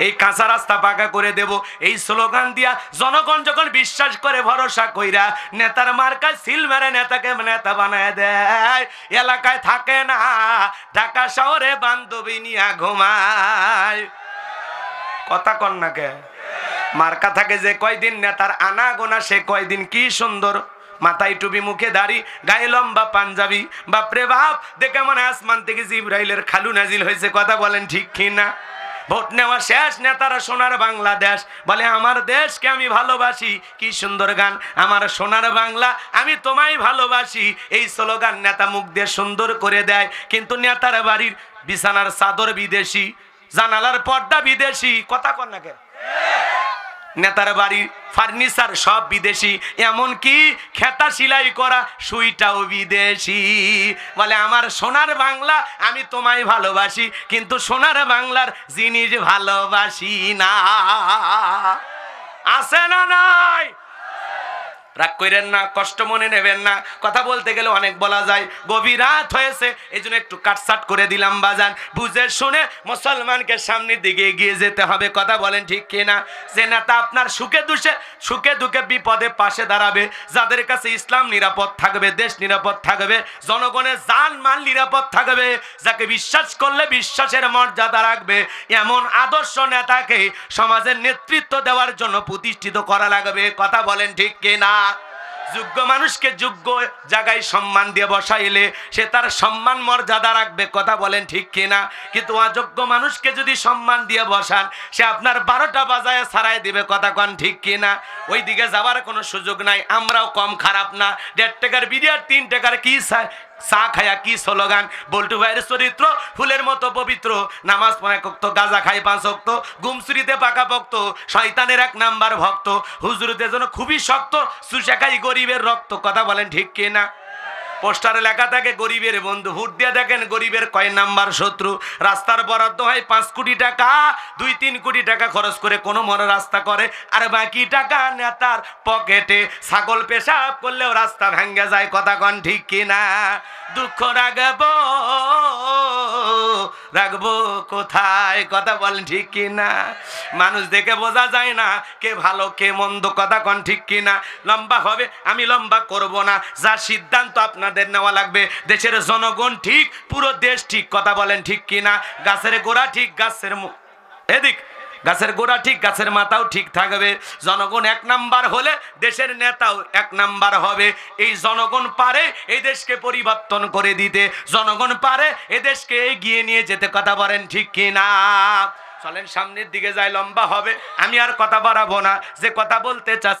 এই কাঁচা রাস্তা পাকা করে দেব। এই স্লোগান দিয়া জনগণ যখন বিশ্বাস করে, ভরসা কইরা নেতার মার্কায় সিল মেরে নেতাকে নেতা বানায় দেয়। এলাকায় থাকে না, ঢাকা শহরে বান্ধবী নিয়া ঘুমায়। কথা কন না কে? মার্কা থাকে যে কয়দিন নেতার আনা গোনা সে কয়দিন কি সুন্দর। মাথায় টুপি, মুখে দাড়ি, গায়ে লম্বা পাঞ্জাবি। বাপরে বাপ, দেখে মনে আসমান থেকে জিব্রাইলের খালু নাজিল হয়েছে। কথা বলেন ঠিক কি না? ভোট নেওয়া শেষ নেতারা সোনার বাংলাদেশ। বলে, আমার দেশকে আমি ভালোবাসি। কি সুন্দর গান। আমার সোনার বাংলা আমি তোমায় ভালোবাসি। এই স্লোগান নেতা মুখ দিয়ে সুন্দর করে দেয়। কিন্তু নেতার বাড়ির বিছানার চাদর বিদেশি, জানালার পর্দা বিদেশি। কথা কন না কেন নেতার বাড়ির ফার্নিচার সব বিদেশি এমন কি খেতা সেলাই করা সুইটাও বিদেশি। বলে, আমার সোনার বাংলা আমি তোমায় ভালোবাসি, কিন্তু সোনার বাংলার জিনিস ভালোবাসি না। আছে না নাই? রাগ করেন না, কষ্ট মনে নেবেন না। কথা বলতে গেলে অনেক বলা যায়। গভীর রাত হয়েছে এই জন্য একটু কাটসাট করে দিলাম বাজান। বুঝে শুনে মুসলমানকে সামনের দিকে এগিয়ে যেতে হবে। কথা বলেন ঠিক কিনা? যে নেতা আপনার সুখে দুষে, সুখে দুঃখে বিপদে পাশে দাঁড়াবে, যাদের কাছে ইসলাম নিরাপদ থাকবে, দেশ নিরাপদ থাকবে, জনগণের জান মাল নিরাপদ থাকবে, যাকে বিশ্বাস করলে বিশ্বাসের মর্যাদা রাখবে, এমন আদর্শ নেতাকে সমাজের নেতৃত্ব দেওয়ার জন্য প্রতিষ্ঠিত করা লাগবে। কথা বলেন ঠিক কিনা? যোগ্য মানুষকে যোগ্য জায়গায় সম্মান দিয়ে বসাইলে সে তার সম্মান মর্যাদা রাখবে, কথা বলেন ঠিক কিনা? কিন্তু অযোগ্য মানুষকে যদি সম্মান দিয়ে বসান, সে আপনার বারোটা বাজায় ছাড়াই দিবে, কথা কন ঠিক কিনা? ওই দিকে যাওয়ার কোনো সুযোগ নাই, আমরাও কম খারাপ না। দেড় টাকার বিরিয়ার তিন টাকার কি চা- খায়া কি স্লোগান? বল্টু ভাইয়ের চরিত্র, ফুলের মতো পবিত্র। নামাজ পড়ায় কক্ত, গাজা খায় পাঁচ অক্ত গুমসুরিতে পাকা ভক্ত শয়তানের এক নাম্বার ভক্ত। হুজুরদের জন্য খুবই শক্ত, সুশাখাই গরিবের রক্ত। কথা বলেন ঠিক কিনা? পোস্টারে লেখা থাকে, গরিবের বন্ধু। ভোট দিয়ে দেখেন গরিবের কয় নাম্বার শত্রু। রাস্তার বরাদ্দ হয় পাঁচ কোটি টাকা, দুই, তিন কোটি টাকা খরচ করে কোনো মনে রাস্তা করে। আর বাকি টাকা নেতার পকেটে। ছাগল পেশাব করলেও রাস্তা ভেঙ্গে যায়, কথা কন ঠিক কিনা? দুঃখ রাখব রাখব কোথায়, কথা বলেন ঠিক কিনা? মানুষ দেখে বোঝা যায় না, কে ভালো, কে মন্দ, কথা কন ঠিক কিনা? লম্বা হবে, আমি লম্বা করব না। যা সিদ্ধান্ত আপনাদের নেওয়া লাগবে। দেশের জনগণ ঠিক, পুরো দেশ ঠিক। কথা বলেন ঠিক কিনা? গাছের গোড়া ঠিক, গাছের এদিক। গাছের গোড়া ঠিক, গাছের মাথাও ঠিক থাকবে। জনগণ এক নাম্বার হলে দেশের নেতাও এক নাম্বার হবে। এই জনগণ পারে এই দেশকে পরিবর্তন করে দিতে। জনগণ পারে এ দেশকে এগিয়ে নিয়ে যেতে। কথা বলেন ঠিক কি না চলেন সামনের দিকে যাই, লম্বা হবে। আমি আর কথা বাড়াবো না। যে কথা বলতে চাচ্ছি